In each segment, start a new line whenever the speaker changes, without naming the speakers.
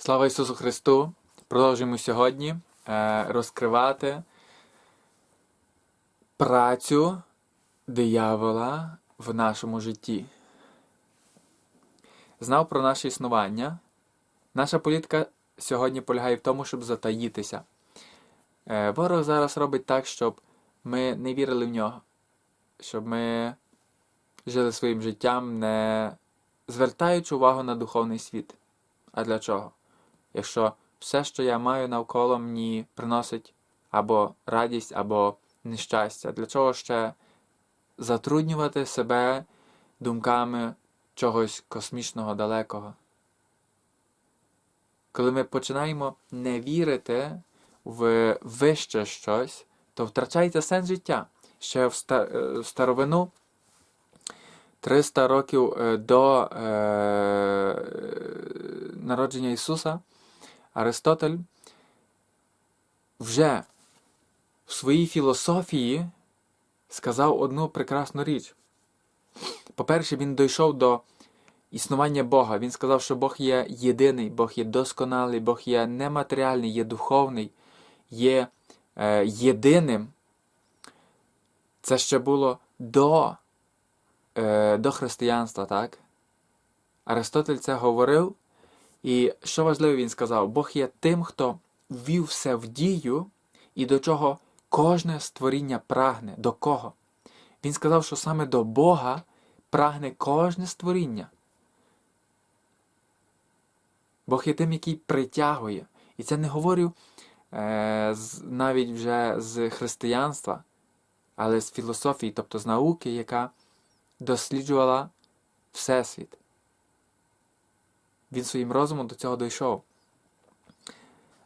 Слава Ісусу Христу! Продовжуємо сьогодні е, розкривати працю диявола в нашому житті. Знав про наше існування. Наша політика сьогодні полягає в тому, щоб затаїтися. Е, ворог зараз робить так, щоб ми не вірили в нього, щоб ми жили своїм життям, не звертаючи увагу на духовний світ. А для чого? Якщо все, що я маю навколо мені приносить або радість, або нещастя, для чого ще затруднювати себе думками чогось космічного далекого? Коли ми починаємо не вірити в вище щось, то втрачається сенс життя. Ще в е, старовину 300 років е, до е, народження Ісуса Аристотель вже в своїй філософії сказав одну прекрасну річ. По-перше, він дійшов до існування Бога. Він сказав, що Бог є єдиний, Бог є досконалий, Бог є нематеріальний, є духовний, є е, єдиним. Це ще було до, е, до християнства, так? Аристотель це говорив. І що важливо, він сказав, Бог є тим, хто ввів все в дію і до чого кожне створіння прагне. До кого? Він сказав, що саме до Бога прагне кожне створіння. Бог є тим, який притягує. І це не говорю е, з, навіть вже з християнства, але з філософії, тобто з науки, яка досліджувала Всесвіт. Він своїм розумом до цього дійшов.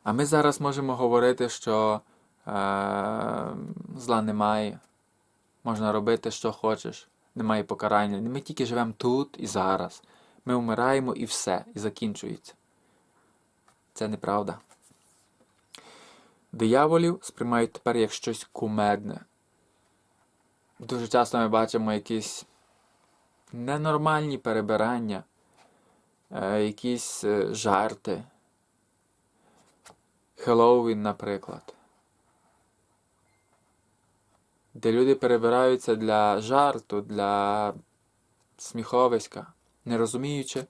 А ми зараз можемо говорити, що е, зла немає, можна робити, що хочеш, немає покарання. Ми тільки живемо тут і зараз. Ми вмираємо і все, і закінчується. Це неправда. Дияволів сприймають тепер як щось кумедне. Дуже часто ми бачимо якісь ненормальні перебирання якісь е, жарти. Хеллоуін, наприклад. Де люди перебираються для жарту, для сміховиська, не розуміючи,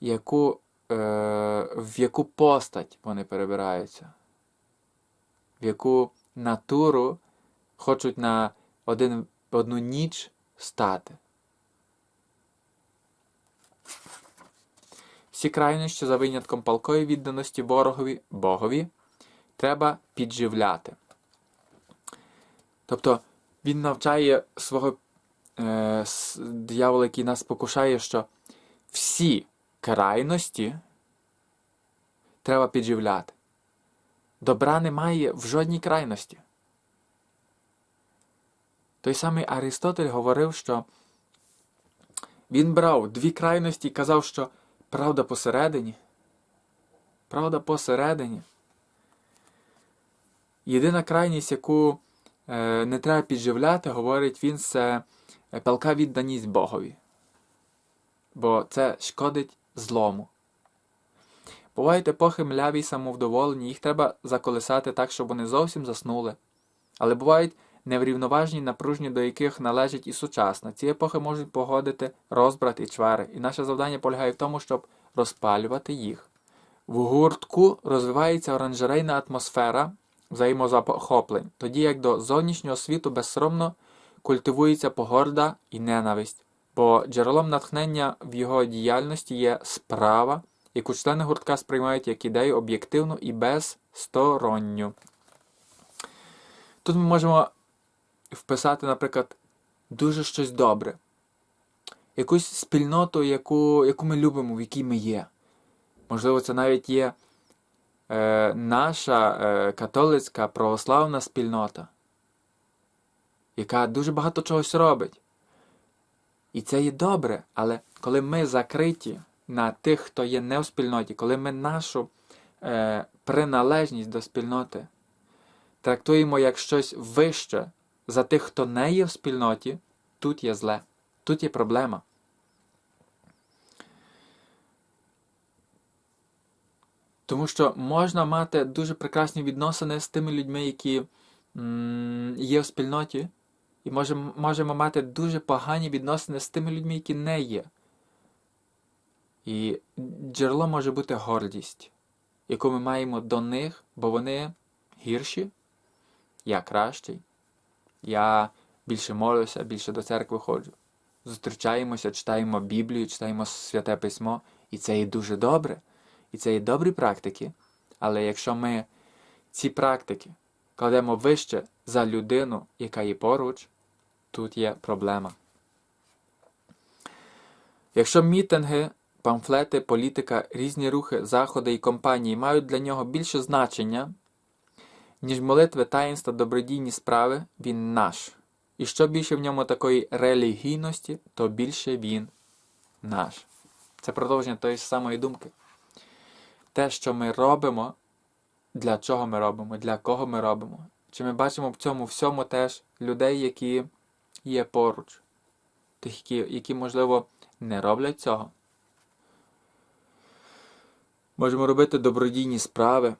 яку, е, в яку постать вони перебираються, в яку натуру хочуть на один, одну ніч стати. Всі крайнощі за винятком палкої відданості ворогові Богові треба підживляти. Тобто він навчає свого е, диявола, який нас покушає, що всі крайності треба підживляти. Добра немає в жодній крайності. Той самий Аристотель говорив, що він брав дві крайності і казав, що Правда посередині. Правда посередині. Єдина крайність, яку е, не треба підживляти, говорить він, це палка відданість Богові. Бо це шкодить злому. Бувають епохи мляві й самовдоволені, їх треба заколисати так, щоб вони зовсім заснули. Але бувають неврівноважні, напружні, до яких належить і сучасна. Ці епохи можуть погодити розбрат і чвари, і наше завдання полягає в тому, щоб розпалювати їх. В гуртку розвивається оранжерейна атмосфера взаємозахоплень, тоді як до зовнішнього світу безсоромно культивується погорда і ненависть, бо джерелом натхнення в його діяльності є справа, яку члени гуртка сприймають як ідею об'єктивну і безсторонню. Тут ми можемо вписати, наприклад, дуже щось добре, якусь спільноту, яку, яку ми любимо, в якій ми є. Можливо, це навіть є е, наша е, католицька православна спільнота, яка дуже багато чогось робить. І це є добре, але коли ми закриті на тих, хто є не в спільноті, коли ми нашу е, приналежність до спільноти трактуємо як щось вище за тих, хто не є в спільноті, тут є зле, тут є проблема. Тому що можна мати дуже прекрасні відносини з тими людьми, які є в спільноті, і можемо, можемо мати дуже погані відносини з тими людьми, які не є. І джерело може бути гордість, яку ми маємо до них, бо вони гірші, я кращий, я більше молюся, більше до церкви ходжу. Зустрічаємося, читаємо Біблію, читаємо Святе Письмо, і це є дуже добре. І це є добрі практики. Але якщо ми ці практики кладемо вище за людину, яка є поруч, тут є проблема. Якщо мітинги, памфлети, політика, різні рухи, заходи і компанії мають для нього більше значення, ніж молитви, таїнства, добродійні справи, він наш. І що більше в ньому такої релігійності, то більше він наш. Це продовження тої самої думки. Те, що ми робимо, для чого ми робимо, для кого ми робимо. Чи ми бачимо в цьому всьому теж людей, які є поруч, тих, які, які можливо, не роблять цього. Можемо робити добродійні справи,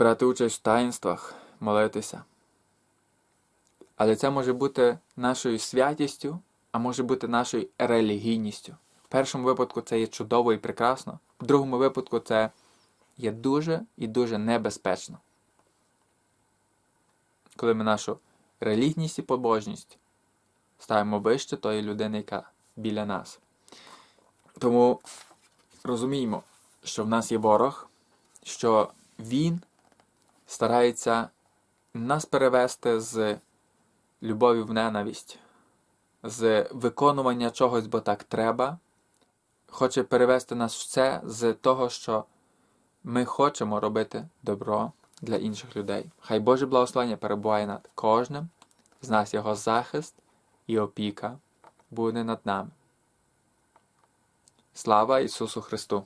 брати участь в таїнствах, молитися. Але це може бути нашою святістю, а може бути нашою релігійністю. В першому випадку це є чудово і прекрасно, в другому випадку це є дуже і дуже небезпечно. Коли ми нашу релігність і побожність ставимо вище тої людини, яка біля нас. Тому розуміємо, що в нас є ворог, що він старається нас перевести з любові в ненависть, з виконування чогось, бо так треба, хоче перевести нас в це з того, що ми хочемо робити добро для інших людей. Хай Боже благословення перебуває над кожним, з нас його захист і опіка буде над нами. Слава Ісусу Христу!